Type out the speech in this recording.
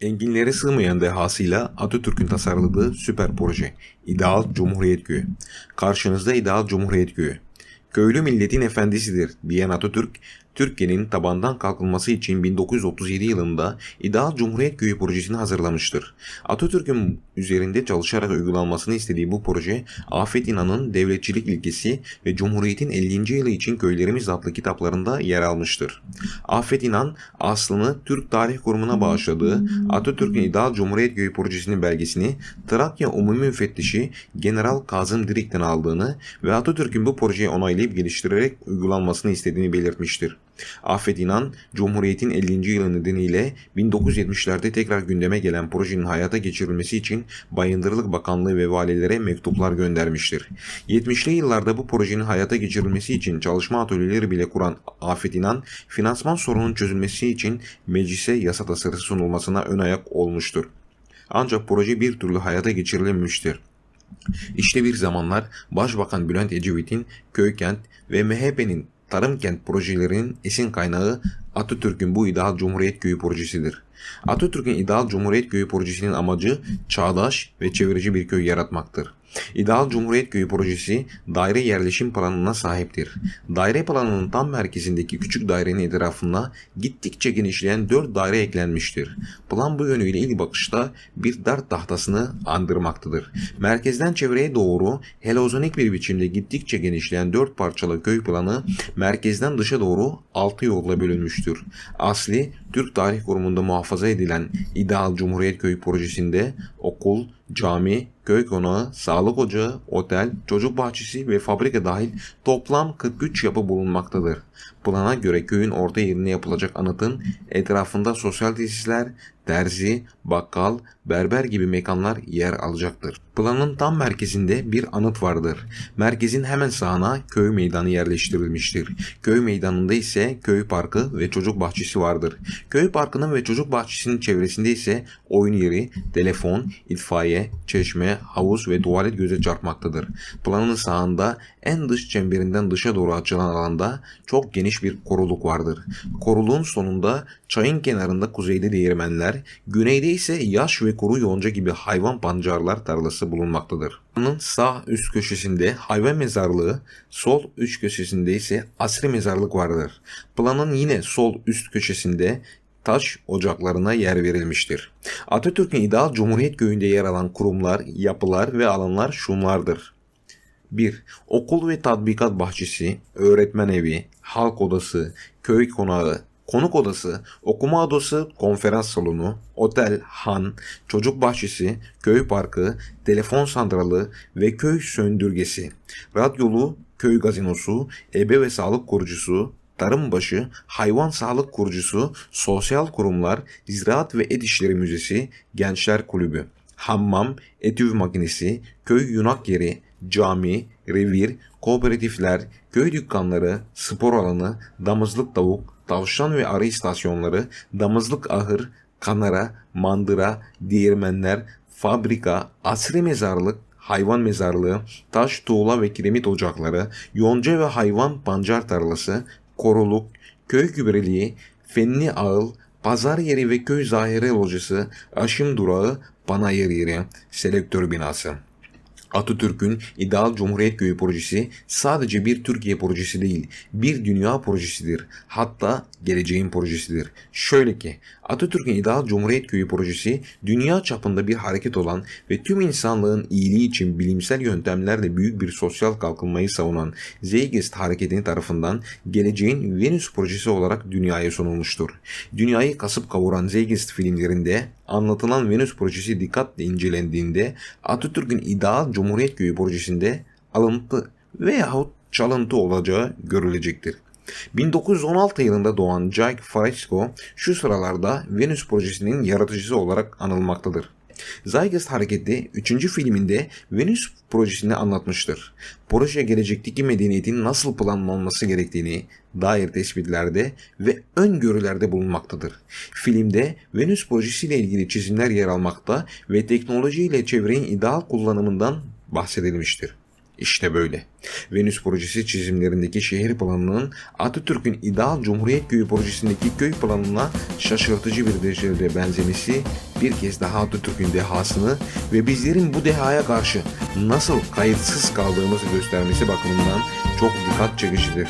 Enginlere sığmayan dehasıyla Atatürk'ün tasarladığı süper proje. İdeal Cumhuriyet Köyü. Karşınızda İdeal Cumhuriyet Köyü. Köylü milletin efendisidir diyen Atatürk, Türkiye'nin tabandan kalkınması için 1937 yılında İdeal Cumhuriyet Köyü projesini hazırlamıştır. Atatürk'ün üzerinde çalışarak uygulanmasını istediği bu proje, Afet İnan'ın Devletçilik İlkesi ve Cumhuriyet'in 50. yılı için Köylerimiz adlı kitaplarında yer almıştır. Afet İnan, aslını Türk Tarih Kurumu'na bağışladığı Atatürk'ün İdeal Cumhuriyet Köyü projesinin belgesini Trakya Umumi Müfettişi General Kazım Dirik'ten aldığını ve Atatürk'ün bu projeyi onaylayıp geliştirerek uygulanmasını istediğini belirtmiştir. Afet İnan, Cumhuriyet'in 50. yılı nedeniyle 1970'lerde tekrar gündeme gelen projenin hayata geçirilmesi için Bayındırlık Bakanlığı ve valilere mektuplar göndermiştir. 70'li yıllarda bu projenin hayata geçirilmesi için çalışma atölyeleri bile kuran Afet İnan, finansman sorunun çözülmesi için meclise yasa tasarısı sunulmasına ön ayak olmuştur. Ancak proje bir türlü hayata geçirilememiştir. İşte bir zamanlar Başbakan Bülent Ecevit'in Köykent ve MHP'nin Tarım Kent projelerinin esin kaynağı Atatürk'ün bu İdeal Cumhuriyet Köyü projesidir. Atatürk'ün İdeal Cumhuriyet Köyü projesinin amacı çağdaş ve çevreci bir köy yaratmaktır. İdeal Cumhuriyet Köyü projesi daire yerleşim planına sahiptir. Daire planının tam merkezindeki küçük dairenin etrafına gittikçe genişleyen 4 daire eklenmiştir. Plan bu yönüyle ilk bakışta bir dart tahtasını andırmaktadır. Merkezden çevreye doğru helozonik bir biçimde gittikçe genişleyen 4 parçalı köy planı merkezden dışa doğru 6 yolla bölünmüştür. Asli Türk Tarih Kurumu'nda muhafaza edilen İdeal Cumhuriyet Köyü projesinde okul, cami, köy konağı, sağlık ocağı, otel, çocuk bahçesi ve fabrika dahil toplam 43 yapı bulunmaktadır. Plana göre köyün orta yerine yapılacak anıtın etrafında sosyal tesisler, terzi, bakkal, berber gibi mekanlar yer alacaktır. Planın tam merkezinde bir anıt vardır. Merkezin hemen sağına köy meydanı yerleştirilmiştir. Köy meydanında ise köy parkı ve çocuk bahçesi vardır. Köy parkının ve çocuk bahçesinin çevresinde ise oyun yeri, telefon, itfaiye, çeşme, havuz ve tuvalet göze çarpmaktadır. Planın sağında en dış çemberinden dışa doğru açılan alanda çok geniş bir koruluk vardır. Koruluğun sonunda çayın kenarında kuzeyde değirmenler, güneyde ise yaş ve kuru yonca gibi hayvan pancarlar tarlası bulunmaktadır. Planın sağ üst köşesinde hayvan mezarlığı, sol üst köşesinde ise asri mezarlık vardır. Planın yine sol üst köşesinde taş ocaklarına yer verilmiştir. Atatürk'ün ideal Cumhuriyet köyünde yer alan kurumlar, yapılar ve alanlar şunlardır. 1. Okul ve tatbikat bahçesi, öğretmen evi, halk odası, köy konağı, konuk odası, okuma odası, konferans salonu, otel, han, çocuk bahçesi, köy parkı, telefon santralı ve köy söndürgesi, radyolu, köy gazinosu, ebe ve sağlık korucusu, tarım başı, hayvan sağlık kurucusu, sosyal kurumlar, ziraat ve et işleri müzesi, gençler kulübü, hammam, etüv makinesi, köy yunak yeri, cami, revir, kooperatifler, köy dükkanları, spor alanı, damızlık tavuk, tavşan ve arı istasyonları, damızlık ahır, kanara, mandıra, değirmenler, fabrika, asri mezarlık, hayvan mezarlığı, taş, tuğla ve kiremit ocakları, yonca ve hayvan pancar tarlası, koruluk, köy gübreliği, fenli ağıl, pazar yeri ve köy zahire locası, aşım durağı, panayır yeri, selektör binası. Atatürk'ün İdeal Cumhuriyet Köyü projesi sadece bir Türkiye projesi değil, bir dünya projesidir. Hatta geleceğin projesidir. Şöyle ki, Atatürk'ün İdeal Cumhuriyet Köyü projesi dünya çapında bir hareket olan ve tüm insanlığın iyiliği için bilimsel yöntemlerle büyük bir sosyal kalkınmayı savunan Zeitgeist hareketini tarafından geleceğin Venüs projesi olarak dünyaya sunulmuştur. Dünyayı kasıp kavuran Zeitgeist filmlerinde anlatılan Venüs projesi dikkatle incelendiğinde Atatürk'ün ideal Cumhuriyet Köyü projesinde alıntı veyahut çalıntı olacağı görülecektir. 1916 yılında doğan Jacques Fresco şu sıralarda Venüs projesinin yaratıcısı olarak anılmaktadır. Zeitgeist Hareketi 3. filminde Venüs projesini anlatmıştır. Proje gelecekteki medeniyetin nasıl planlanması gerektiğini dair tespitlerde ve öngörülerde bulunmaktadır. Filmde Venüs projesiyle ilgili çizimler yer almakta ve teknoloji ile çevrenin ideal kullanımından bahsedilmiştir. İşte böyle. Venüs projesi çizimlerindeki şehir planının Atatürk'ün ideal Cumhuriyet Köyü projesindeki köy planına şaşırtıcı bir derecede benzemesi bir kez daha Atatürk'ün dehasını ve bizlerin bu dehaya karşı nasıl kayıtsız kaldığımızı göstermesi bakımından çok dikkat çekicidir.